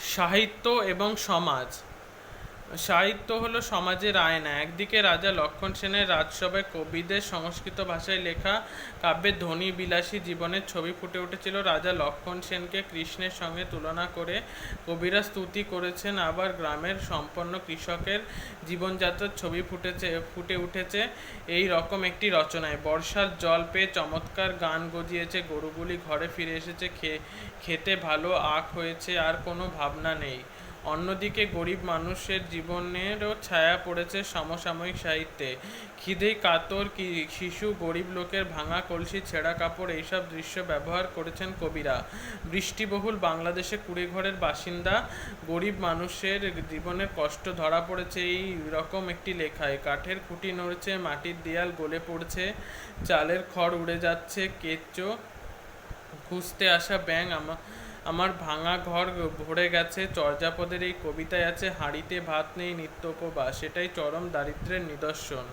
সাহিত্য এবং সমাজ। সাহিত্য হলো সমাজের আয়না। একদিকে রাজা লক্ষণ সেনের রাজসভায় কবিদের সংস্কৃত ভাষায় লেখা কাব্যের ধনী বিলাসী জীবনের ছবি ফুটে উঠেছিল। রাজা লক্ষণ সেনকে কৃষ্ণের সঙ্গে তুলনা করে কবিরা স্তুতি করেছেন। আবার গ্রামের সম্পন্ন কৃষকের জীবনযাত্রার ছবি ফুটেছে, ফুটে উঠেছে এই রকম একটি রচনায়। বর্ষার জল পেয়ে চমৎকার গান গজিয়েছে, গরুগুলি ঘরে ফিরে এসেছে খেতে ভালো আখ হয়েছে, আর কোনো ভাবনা নেই। অন্যদিকে গরিব মানুষের জীবনেরও ছায়া পড়েছে সমসাময়িক সাহিত্যে। খিদে, কাতর, কি, শিশু, গরিব লোকের ভাঙা কলসি, ছেঁড়া কাপড় এইসব দৃশ্য ব্যবহার করেছেন কবিরা। বৃষ্টিবহুল বাংলাদেশে কুড়েঘরের বাসিন্দা, গরিব মানুষের জীবনের কষ্ট ধরা পড়েছে এই রকম একটি লেখায়। কাঠের খুঁটি নড়ছে, মাটির দেয়াল গলে পড়ছে, চালের খড় উড়ে যাচ্ছে, কেঁচো খুঁজতে আসা ব্যাঙ আমা- আমার ভাঙা ঘর ভরে গেছে, চর্যাপদের এই কবিতায় আছে, হাঁড়িতে ভাত নেই নিত্য উপবাস সেটাই চরম দারিদ্রের নিদর্শন।